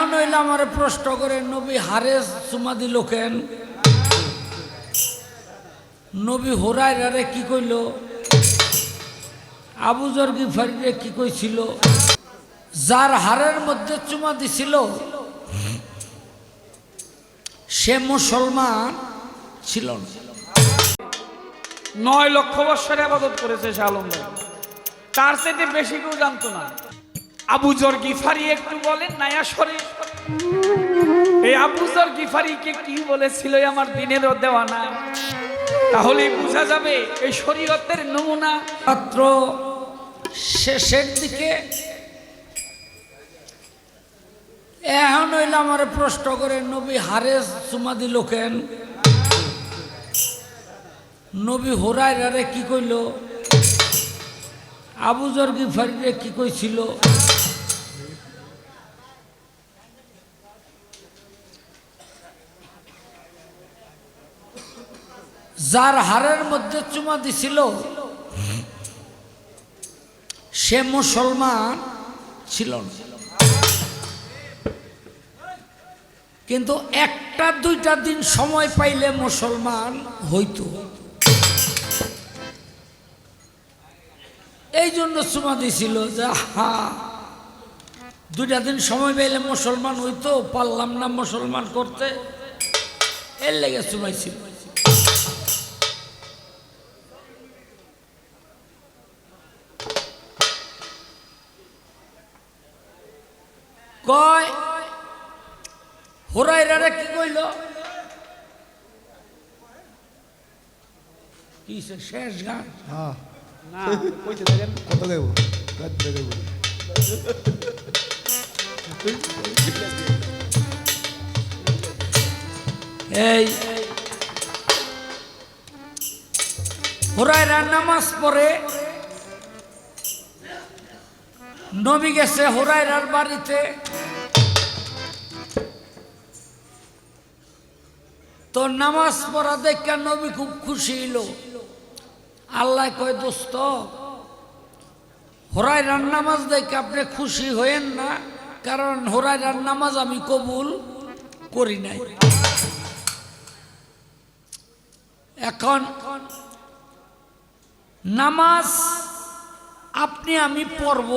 এখন হইলে আমার প্রশ্ন করে নবী হারে চুমা দিল কেন? নবী রে কি কইল? আবুজর গিফারিরে কি কইছিল? যার হারের মধ্যে চুমা দিছিল, সে মুসলমান ছিল নয় লক্ষ বৎসর আবাদত করেছে সে আলম তার চাইতে বেশি কেউ জানতো না। আবু জর গিফারি একটু বলেন নায়া সরে। এই আবু জর গিফারিকে কি বলেছিল আমার দিনের দেওয়া না তাহলে বোঝা যাবে এই শরীয়তের নমুনা মাত্র শেষের দিকে। এখন হইলে আমার প্রশ্ন করে নবী হারে চুমা দিল কেন নবী হোরাই রে কি কইল? আবুজর গিফারিরে কি কইছিল? যার হারের মধ্যে চুমা দিছিল, সে মুসলমান ছিল না। কিন্তু একটা, দুইটা দিন সময় পাইলে মুসলমান হইতো। এই জন্য চুমা দিছিল যে হা দুইটা দিন সময় পাইলে মুসলমান হইতো, পারলাম না মুসলমান করতে। এর লেগে চুমাইছিল। কয় হোরাইরারে কি কইল? কিসে শেষ গান? হ্যাঁ। না কইতে দেখেন কত গাইব? গাইব? এই হোরাইরা নামাজ পড়ে নবী গেছে হোরাইরার বাড়িতে। তো নামাজ পড়া দেখা নবী খুব খুশি হইল। আল্লাহ কয়, দোস্ত হোরাইরার নামাজ দেখে আপনি খুশি হয়েন না, কারণ হোরাইরার নামাজ আমি কবুল করি নাই। এখন নামাজ আপনি আমি পড়ব।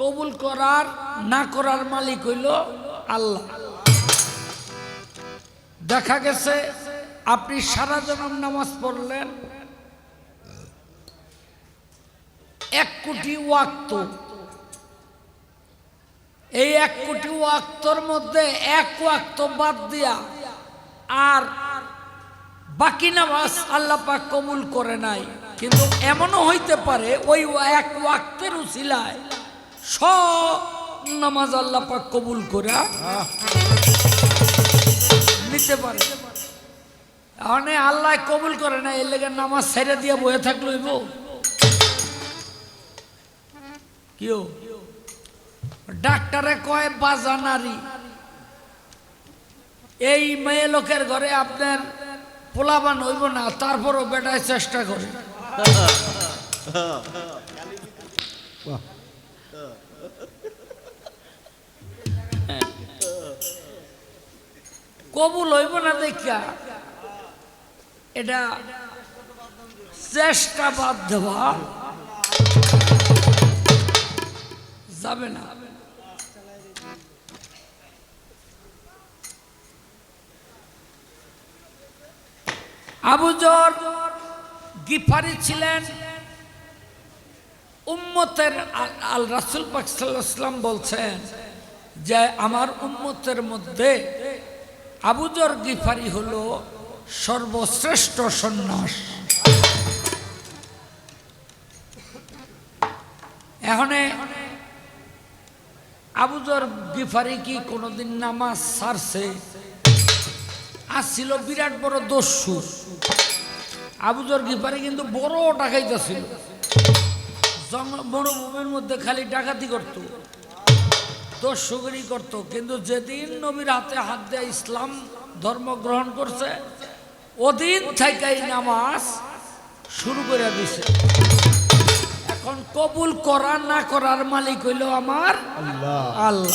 কবুল করার, না করার মালিক হইল আল্লাহ। দেখা গেছে আপনি সারা জনম নামাজ পড়লেন। এক কোটি ওয়াক্ত। এই এক কোটি ওয়াক্তর মধ্যে এক ওয়াক্ত বাদ দিয়া আর বাকি নামাজ আল্লাহ পাক কবুল করে নাই। কিন্তু এমনও হইতে পারে ওই এক ওয়াক্তের উচিলায় সব নামাজ আল্লাহ পাক কবুল করে নিতে পারে মানে আল্লাহ কবুল করে না এর লেগে নামাজ ছেড়ে দিয়ে বয়ে থাকল ইব কিও ডাক্তারে কয় বাজা নারী। এই মেয়ে লোকের ঘরে আপনার পোলাবান হইব না তারপরও বেটায় চেষ্টা করে। কবুল হইব না দেখা এটা চেষ্টা বাদ দেওয়া যাবে না। আবুজর গিফারি ছিলেন। উম্মতের আল- রাসুল পাকসাল্লাম বলছেন যে, আমার উম্মতের মধ্যে আবুজর গিফারি হলো সর্বশ্রেষ্ঠ সন্ন্যাস। এখানে আবুজর গিফারি কি কোনোদিন নামাজ সারছে? আসছিল বিরাট বড় দস্যু। আবুজর গিফারি কিন্তু বড় ডাকাইতে জঙ্গল মরুভূমির মধ্যে খালি ডাকাতি করত। দর্শকরি করত কিন্তু যেদিন নবীর হাতে হাত দেয় ইসলাম ধর্ম গ্রহণ করছে ওদিন থেকে নামাজ শুরু করে দিছে। এখন কবুল করা না করার মালিক হইল আমার আল্লাহ।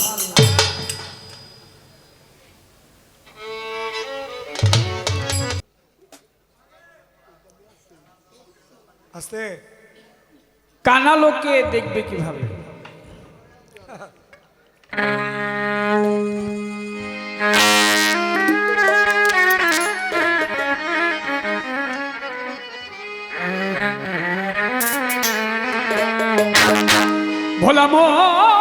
আস্তে। কানা লোকে দেখবে কীভাবে? ভোলা মনরে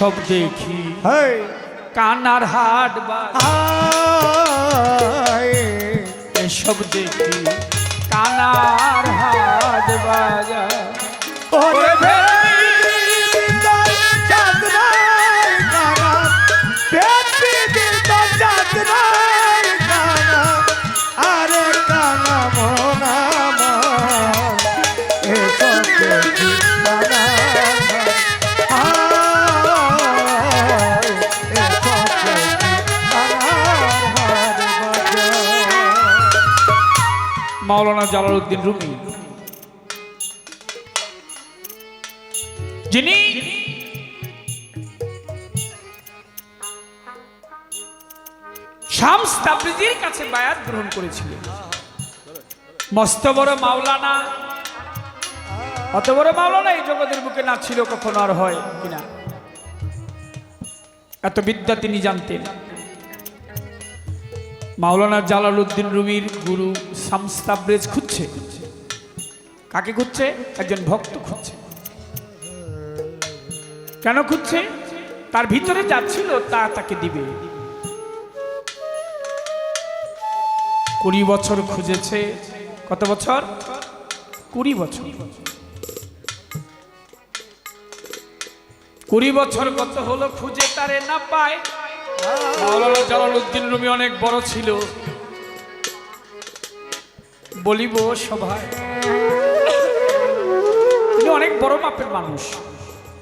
এসব দেখি। কানার হাট বা আয় এসব দেখি। কানার হাট বাজার। Maulana Jalaluddin Rumi. যিনি শামস তাবরিজির কাছে বায়াত গ্রহণ করেছিলেন। মস্ত বড় মাওলানা, অত বড় মাওলানা এই জগতের বুকে না ছিল কখনো আর হয় কিনা। এত বিদ্যা তিনি জানতেন। মাওলানা জালালউদ্দিন রুমির গুরু শামস্তাবরেজ খুঁজছে। কাকে খুঁজছে? একজন ভক্ত খুঁজছে। কেন খুঁজছে? তার ভিতরে যা ছিল তা তাকে দিবে। কুড়ি বছর খুঁজেছে। কত বছর? কুড়ি বছর। কুড়ি বছর কত হলো খুঁজে তারে না পায়। মাওলানা জালালউদ্দিন রুমি অনেক বড় ছিল। বলিব সভায়। তিনি অনেক বড় মাপের মানুষ।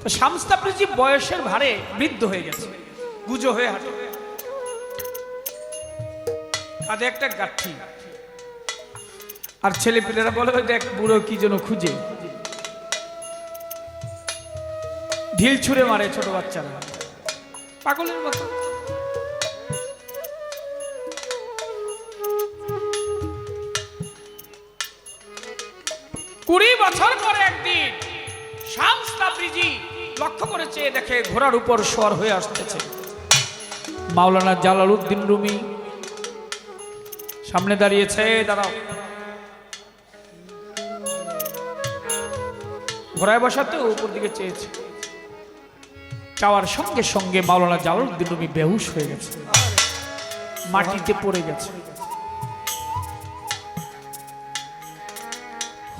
তো শামস্তাপ্রিজি বয়সের ভারে বৃদ্ধ হয়ে গেছে। গুজো হয়ে হাঁটে। কাঁধে একটা গাঠি। আর ছেলে পেলেরা বলে, "ওই দেখ, বুড়ো কি যেন খুঁজে। ঢিল ছুঁড়ে মারে ছোট বাচ্চারা। পাগলের মতো। কুড়ি বছর পরে একদিন শামস লক্ষ্য করে চেয়ে দেখে ঘোড়ার উপর সর হয়ে আসতেছে। মাওলানা জালালউদ্দিন রুমি সামনে দাঁড়িয়েছে, দাঁড়াও। ঘোড়ায় বসাতে উপর দিকে চেয়েছে। চাওয়ার সঙ্গে সঙ্গে মাওলানা জালালউদ্দিন রুমি বেহুশ হয়ে গেছে। মাটিতে পড়ে গেছে।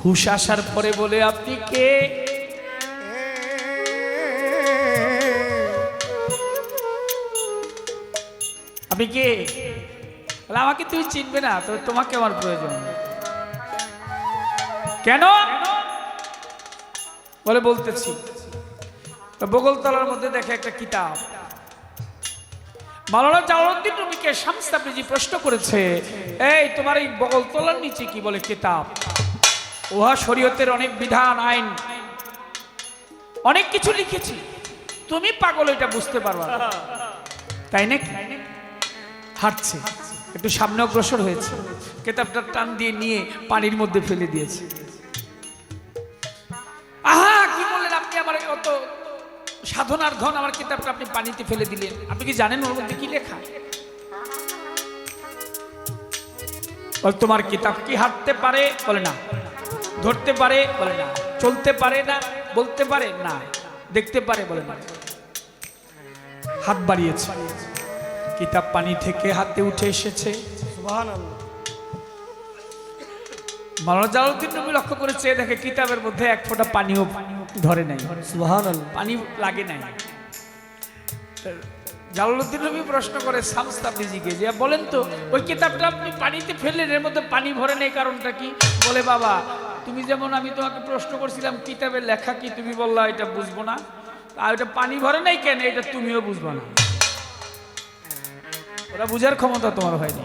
হুশ আসার পরে বলে, আপনি কে? আপনি কে? আমাকে তুই চিনবে না, তো তোমাকে আমার প্রয়োজন। কেন? বলে, বলতেছি। তো বগলতলার মধ্যে দেখে একটা কিতাব। মালানা জালালউদ্দিন রুমিকে শামস্তাবরিজি প্রশ্ন করেছে, এই, তোমার এই বগলতলার নিচে কি বলে কিতাব? উহা শরীয়তের অনেক বিধান আইন। অনেক কিছু লিখেছি। তুমি পাগল এটা বুঝতে পারবা। তাই নাকি? হাঁটছে। একটু সামনে অগ্রসর হয়েছে। কেতাবটা টান দিয়ে নিয়ে পানির মধ্যে ফেলে দিয়েছে। আহা কি বললেন আপনি আমার অত সাধনার ধন? আমার কিতাবটা আপনি পানিতে ফেলে দিলেন। আপনি কি জানেন ওর মধ্যে কি লেখা? বলে, তোমার কিতাব কি হাঁটতে পারে? বলে না। ধরতে পারে বলে না। চলতে পারে না বলতে পারে না দেখতে পারে বলে না। হাত বাড়িয়েছে। কিতাব পানি থেকে হাতে উঠে এসেছে। মাওলানা জালালউদ্দিন নবী লক্ষ্য করে চেয়ে দেখে কিতাবের মধ্যে এক ফোঁটা পানিও ধরে নাই। পানি লাগে নাই। জালালউদ্দিন নবী প্রশ্ন করে সামস্তাবলিজিকে যে বলেন তো ওই কিতাবটা আপনি পানিতে ফেললেন এর মধ্যে পানি ভরে নেই কারণটা কি? বলে বাবা তুমি যেমন আমি তোমাকে প্রশ্ন করছিলাম কিতাবের লেখা কি তুমি বললা এটা বুঝব না। আর ওটা পানি ভরে নাই কেন? এটা তুমিও বুঝবা না। ওরা বুঝার ক্ষমতা তোমার হয়নি।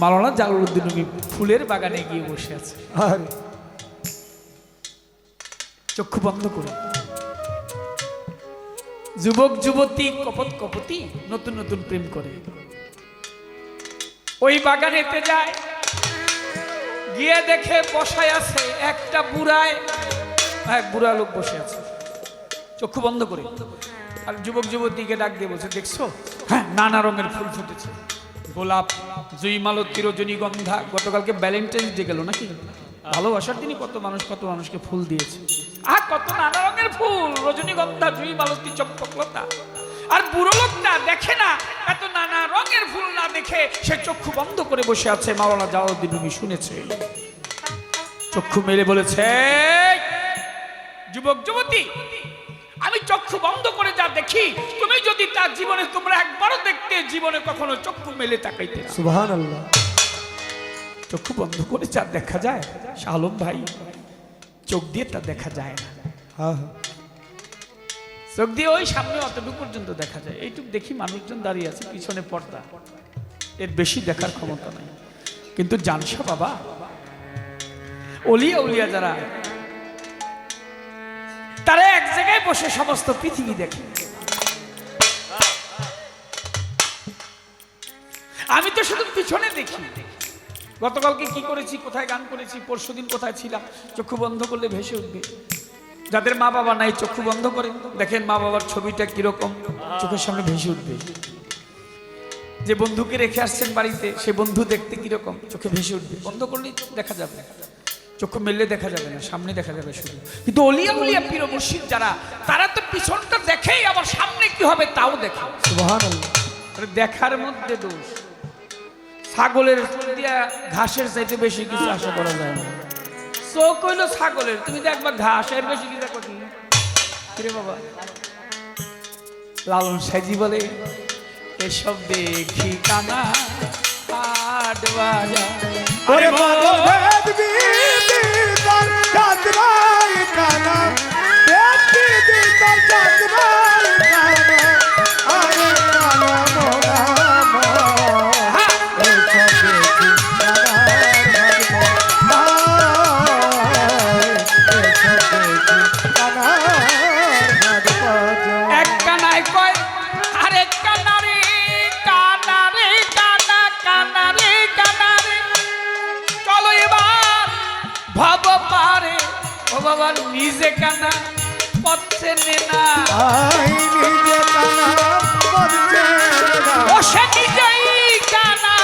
মালানা জালালউদ্দিন নবী ফুলের বাগানে গিয়ে বসে আছে। চক্ষু বন্ধ করে। যুবক যুবতী কপত কপতি নতুন নতুন প্রেম করে। ওই বাগানেতে যায়। গিয়ে দেখে বসায় আছে একটা বুড়ায়। এক বুড়া লোক বসে আছে। চক্ষু বন্ধ করে। আর যুবক যুবতীকে ডাক দিয়ে বলছে, দেখছ? হ্যাঁ নানা রঙের ফুল ফুটেছে। গোলাপ জুই মালতী রজনীগন্ধা গতকালকে ভ্যালেন্টাইন্স ডে গেল নাকি? ভালোবাসার দিনই কত মানুষ, কত মানুষকে ফুল দিয়েছে। আর কত নানা রঙের ফুল! রজনীগন্ধা জুই মালতী চম্পকলতা। আর বুড়ো লোকটা দেখে না এত নানা রঙের ফুল না দেখে সে চক্ষু বন্ধ করে বসে আছে। মাওলানা জালাউদ্দিন রুমি শুনেছে। চক্ষু মেলে বলেছে যুবক যুবতী আমি চক্ষু বন্ধ করে যা দেখি তুমি যদি তার জীবনে তোমরা একবারও দেখতে জীবনে কখনো চক্ষু মেলে তাকাইতে। চক্ষু বন্ধ করে যা দেখা যায় শালম ভাই চোখ দিয়ে তা দেখা যায় না। হ্যাঁ হ্যাঁ। চোখ দিয়ে ওই সামনে অতটুকু পর্যন্ত দেখা যায়। এইটুকু দেখি মানুষজন দাঁড়িয়ে আছে, পিছনে পর্দা। এর বেশি দেখার ক্ষমতা নাই। কিন্তু জানসা বাবা, অলিয়া উলিয়া যারা, তারা এক জায়গায় বসে সমস্ত পৃথিবী দেখে। আমি তো শুধু পিছনে দেখি। গতকালকে কি করেছি, কোথায় গান করেছি, পরশুদিন কোথায় ছিলাম, চক্ষু বন্ধ করলে ভেসে উঠবে। যাদের মা বাবা নাই, চক্ষু বন্ধ করে। দেখেন মা বাবার ছবিটা কীরকম। চোখের সামনে ভেসে উঠবে। যে বন্ধুকে রেখে আসছেন বাড়িতে, সে বন্ধু দেখতে কীরকম? চোখে ভেসে উঠবে। বন্ধ করলেই দেখা যাবে। চক্ষু মেললে দেখা যাবে না, সামনে দেখা যাবে শুধু। কিন্তু অলিয়া উলিয়া পীর মুর্শিদ যারা, তারা তো পিছনটা দেখেই আবার সামনে কি হবে তাও দেখে। দেখার মধ্যে দোষ। ছাগলের দিয়া ঘাসের চাইতে বেশি কিছু আশা করা যায় না। চোখ হইল ছাগলের। তুমি দেখবা ঘাস এর বেশি কি বাবা? লালন সাইজি বলে, এসব দেখি কানা চাঁদরাই কানা। নিজে কানা পথে নেনা নিজে কানা পথে নেনা ও সে নিজেই কানা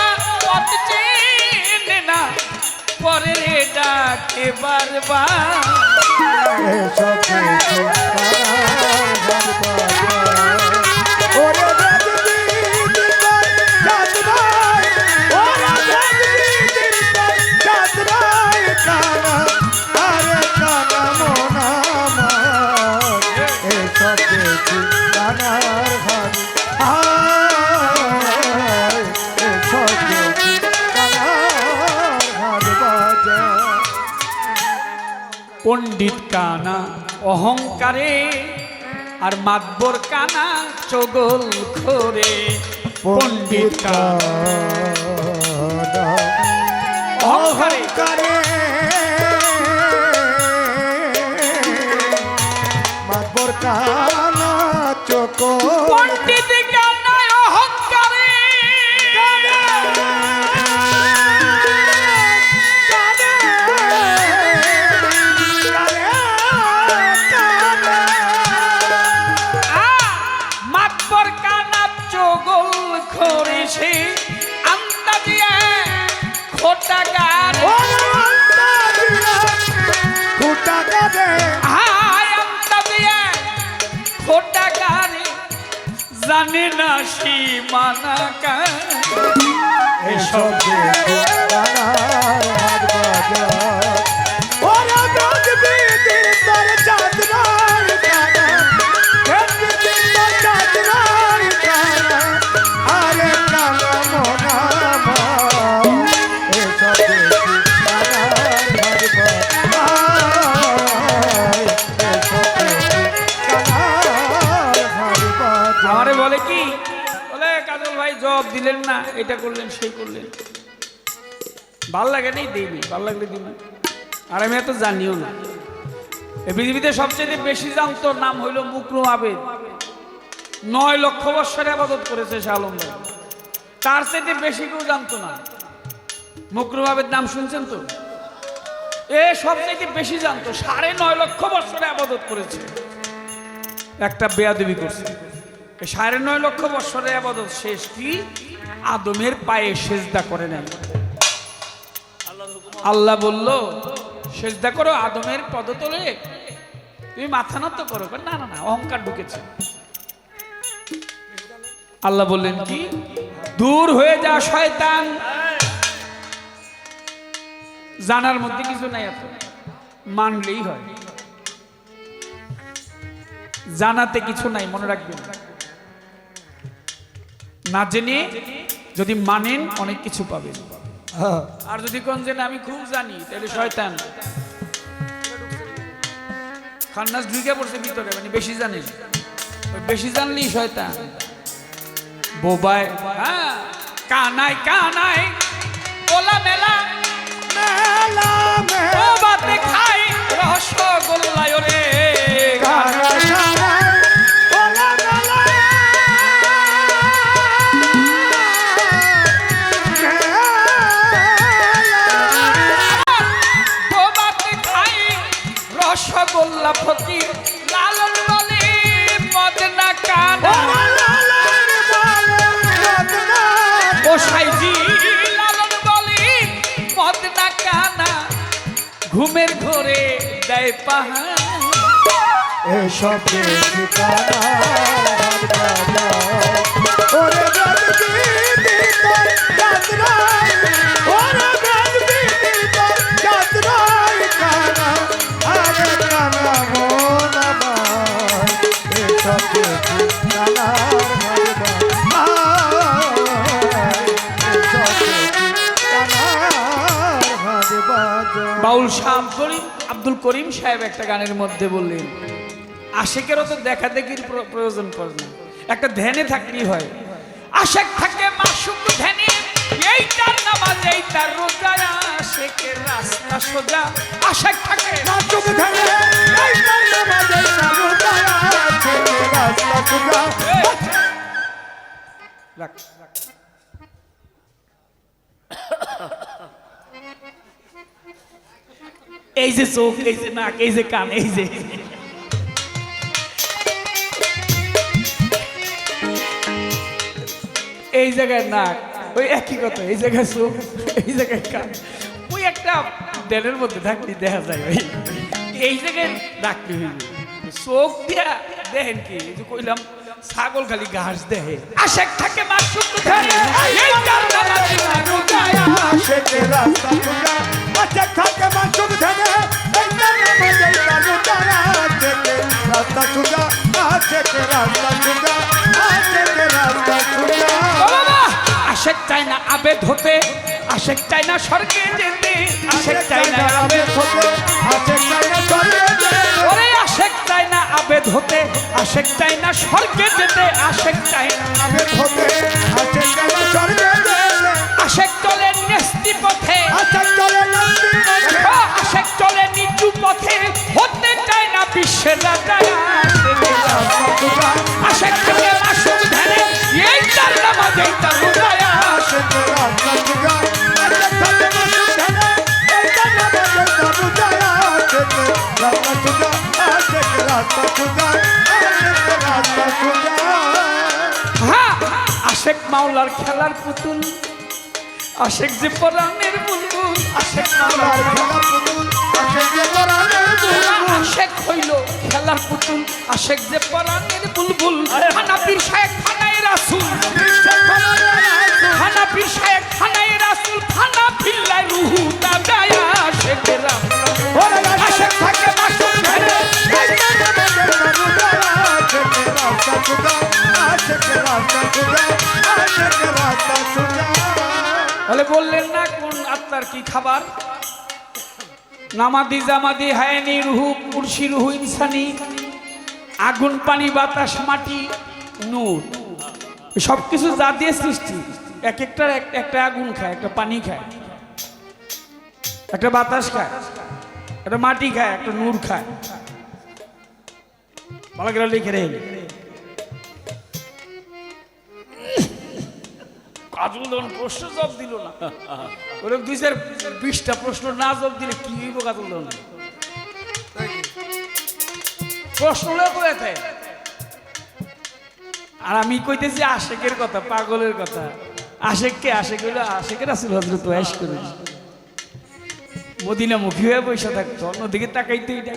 পথে নেনা পরে রে ডাকে বারবার। এসব দেখি পণ্ডিত কানা অহংকারে আর মাতবর কানা চগল খোরে পণ্ডিত কানা। অহংকারে। জানে না সীমানা এসব তারা হাত বাজার কাজল ভাই জবাব দিলেন না, এটা করলেন, সেই করলেন। ভালো লাগে নেই? দিইনি ভালো লাগলে দিবি আর আমি এত জানিও না। এই পৃথিবীতে সবচেয়ে বেশি জানতো নাম হইল মুকরুম আবেদ। নয় লক্ষ বৎসরে আবাদত করেছে শাহ আলম ভাই। তার চাইতে বেশি কেউ জানতো না। মুকরুম আবেদ নাম শুনছেন তো? এ সবচাইতে বেশি জানতো, সাড়ে নয় লক্ষ বৎসরে আবাদত করেছে। একটা বেয়াদবি করছে। সাড়ে নয় লক্ষ বৎসরে আবাদত শেষ কি? আদমের পায়ে সেজদা করে নেন। আল্লাহ বলল, সেজদা করো আদমের পদতলে। তুমি মাথা নত করো। না না না, অহংকার ঢুকেছে। আল্লাহ বললেন, কি? দূর হয়ে যা, শয়তান! জানার মধ্যে কিছু নাই এত। মানলেই হয়। জানাতে কিছু নাই, মনে রাখবেন। না জেনে যদি মানেন অনেক কিছু পাবেন। হ্যাঁ। আর যদি কোন যে না, আমি খুব জানি তাহলে শয়তান। খান্নাস ঢুকে পড়ছে ভিতরে মানে বেশি জানেন ওই বেশি জানলেই শয়তান। বোবায় হ্যাঁ কানাই কানাই ওলা মেলা মেলা। রসগোল্লা ফকির, লালন বলে, মদনা কানা। ও সাইজি লালন বলে, মদনা কানা। ঘুমের ঘরে দেয় পাহাড়। এসব শাহ করিম আব্দুল করিম সাহেব একটা গানের মধ্যে বললেন আশেকেরও তো দেখা দেখির প্রয়োজন পড়ে না। একটা ধ্যানে থাকলেই হয়। আশেক থাকে মাসুক ধ্যানে এই তার নামাজ এই তার রোজা আশেকের রাস্তা সোজা। আশেক থাকে এই তারা রাস্তা রাখ। এই যে চোখ এই যে নাক এই যে কান এই যে এই জায়গায় নাক ওই একই কথা এই জায়গায় চোখ এই জায়গায় কান ওই একটা দেনের মধ্যে থাকলে দেখা যায় ভাই এই জায়গায় রাখতে হইবে চোখ দিয়া দেখেন কি? যে কইলাম ছাগল খালি ঘাস দেহে। আশেক থাকে মাসুক ধরে এই তার নামাজ রোজায়া ছেলে রাস্তা খুঁজা আচ্ছা থাকে মাসুক ধরে এই তারা ছেলে রাস্তা খুঁজা ছেলে রাস্তা খুঁজা রাস্তা আশেক চাই না আবেদ হতে। আশেক চাই না স্বর্গে যেতে। আশেক চাই না আবেদ হতে। ওরে হতে আশেক চাই না স্বর্গে যেতে? আশেক চাই না আশেক চলে নেস্তি পথে। ও আশেক চলে নিচু পথে। হতে চাই না বিশ্বের রাজা। আশেক চলে মাসুক ধ্যানে। এই তার নামাজ এই তার রোজায়া হ্যাঁ আশেক মাওলার খেলার পুতুল আশেক যে পরাণের বুলবুল আশেক মাওলার আশেক হইল খেলার পুতুল আশেক যে পরাণের বুলবুল। হানাপির শায়েক খানায় রাসুল। হানাপির শায়েক খানায় রাসুল। খানা ফিল্লাই রুহু দাদায়া বলে বললেন না কোন আত্মার কি খাবার? নামাদি জামাদি হায়ানি রুহু, কুরসি রুহু ইনসানি, আগুন, পানি, বাতাস, মাটি, নূর। সব কিছু যা সৃষ্টি, এক একটা একটা আগুন খায়, একটা পানি খায়, একটা বাতাস খায়, একটা মাটি খায়, একটা নূর খায়। ভালো করে লিখে রে কাজল প্রশ্ন জব দিল না। ওরকম দুই বিশটা প্রশ্ন না জব দিলে কি হইব কাজল প্রশ্নটা কোথায় আর আমি কইতেছি আশেকের কথা, পাগলের কথা। আশেককে আশেক হইল আশেকের আসল হজরত ওয়াইশ করে। মদিনা মুখী হয়ে বসে থাকতো, অন্যদিকে তাকাইতেই না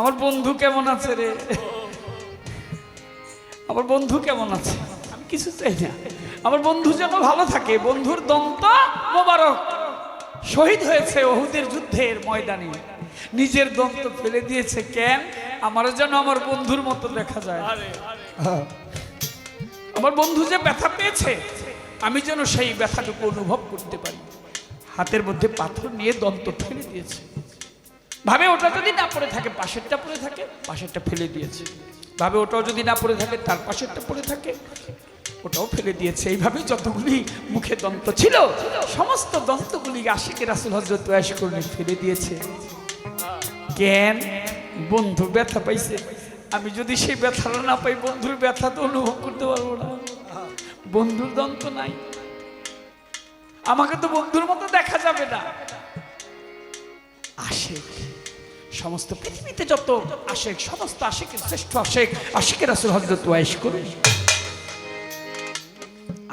আমার বন্ধু কেমন আছে রে? আমার বন্ধু কেমন আছে? আমি কিছু চাই না। আমার বন্ধু যেন ভালো থাকে বন্ধুর দন্ত মোবারক। শহীদ হয়েছে ওহুদের যুদ্ধের ময়দানে। নিজের দন্ত ফেলে দিয়েছে কেন? আমারও যেন আমার বন্ধুর মতো দেখা যায়। আমার বন্ধু যে ব্যথা পেয়েছে আমি যেন সেই ব্যথাটুকু অনুভব করতে পারি। হাতের মধ্যে পাথর নিয়ে দন্ত ফেলে দিয়েছে। ভাবে ওটা যদি না পড়ে থাকে পাশেরটা পড়ে থাকে পাশেরটা ফেলে দিয়েছে। ভাবে ওটাও যদি না পড়ে থাকে তার পাশেরটা পড়ে থাকে। ওটাও ফেলে দিয়েছে। এইভাবে যতগুলি মুখে দন্ত ছিল, সমস্ত দন্তগুলি আশিকের রাসুল হজরত করলে ফেলে দিয়েছে। কেন বন্ধু ব্যথা পাইছে। আমি যদি সেই ব্যথাটা না পাই, বন্ধুর ব্যথা তো অনুভব করতে পারব না। বন্ধুর দন্ত নাই। আমাকে তো বন্ধুর মতো দেখা যাবে না। আশেক, সমস্ত পৃথিবীতে যত আশেক, সমস্ত আশেকের শ্রেষ্ঠ আশেক, আশেকের আসল হজরত ওয়াইশ করে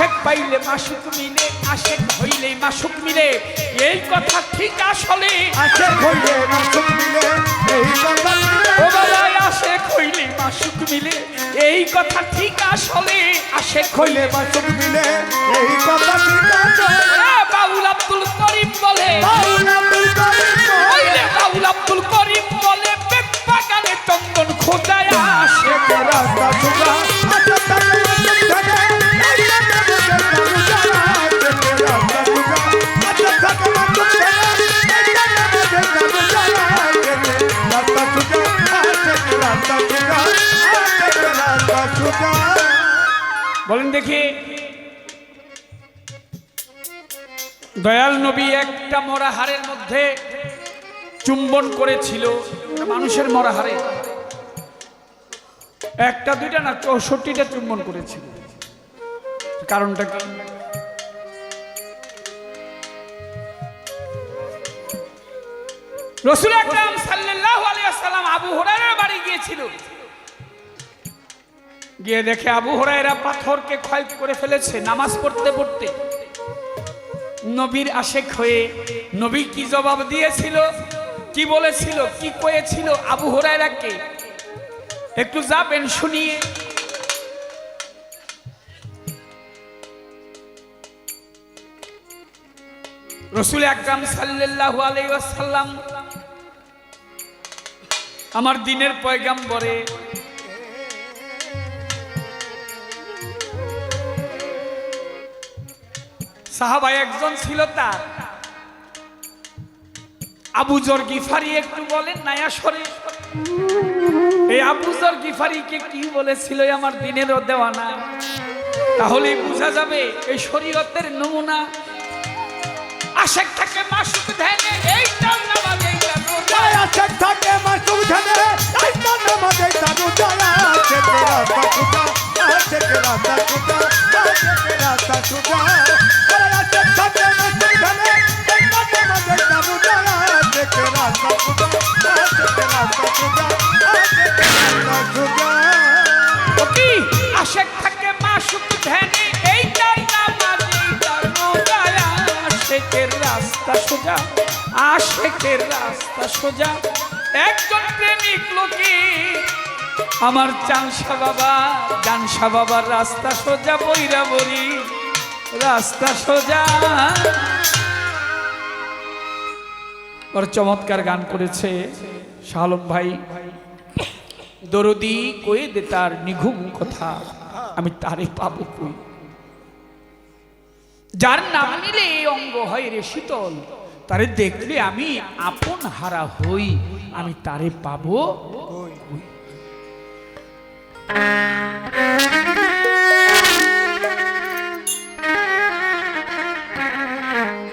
আশেক পাইলে মাসুক মিলে আশেক হইলে মাসুক মিলে। এই কথা ঠিক আসলে। আছে কইলে মাসুক মিলে এই কথা ও বাবা আশেক হইলে মাসুক মিলে। এই কথা ঠিক আসলে। আশেক কইলে মাসুক মিলে এই কথা ঠিক ওরা বাউল আব্দুল করিম বলে। বাউল আব্দুল করিম হইলে বাউল আব্দুল করিম বলে। বেপাগানে চন্দন খোঁজায় আসে কে রাস্তা সুজা বলেন দেখি। দয়াল নবী একটা মরা হাড়ের মধ্যে চুম্বন করেছিল মানুষের মরা হাড়ে। একটা, দুইটা না, চৌষট্টিটা চুম্বন করেছিল। কারণটা কি? রসুল আকরাম সাল্লাল্লাহু আলাইহি সাল্লাম আবু হুরায়রার বাড়ি গিয়েছিল। গিয়ে দেখে আবু হরাইরা পাথরকে ক্ষয় করে ফেলেছে, নামাজ পড়তে পড়তে। নবীর আশেক হয়ে নবী কি জবাব দিয়েছিল, কি বলেছিল, কি কয়েছিল আবু হরাইরাকে একটু যাবেন, শুনিয়ে। রসুল আকরাম সাল্লাল্লাহু আলাইহি ওয়াসাল্লাম আমার দিনের পয়গাম্বরে সাহাবাই একজন ছিল তার। আবু জর গিফারি একটু বলেন নায়া সরে। এই আবু জর গিফারিকে কি বলেছিল এই আমার দিনেরও দেওয়ানা তাহলে বোঝা যাবে এই শরীয়তের নমুনা। আশেক থাকে মাসুক ধ্যানে, এইটার নামাজ এইটার রোজা আছে থাকে মাসুক ধরে এইখানে বাজে তার রোজা আছে কে রাস্তা সুজা আছে কে রাস্তা সুজা আছে আশেক থাকে মাসুক ধ্যানে এইটার নামাজ রাস্তা সোজা, আশেকের রাস্তা সোজা। একজন প্রেমিক লোকে আমার চানসা বাবা জানসা বাবার রাস্তা সোজা বইরা বরি রাস্তা সোজা। বড় চমৎকার গান করেছে শালম ভাই দরদি কয়ে দে তার নিঘুম কথা আমি তারে পাবো কই যার নাম নিলে অঙ্গ হয় রে শীতল তারে দেখলে আমি আপন হারা হই আমি তারে পাবো কই।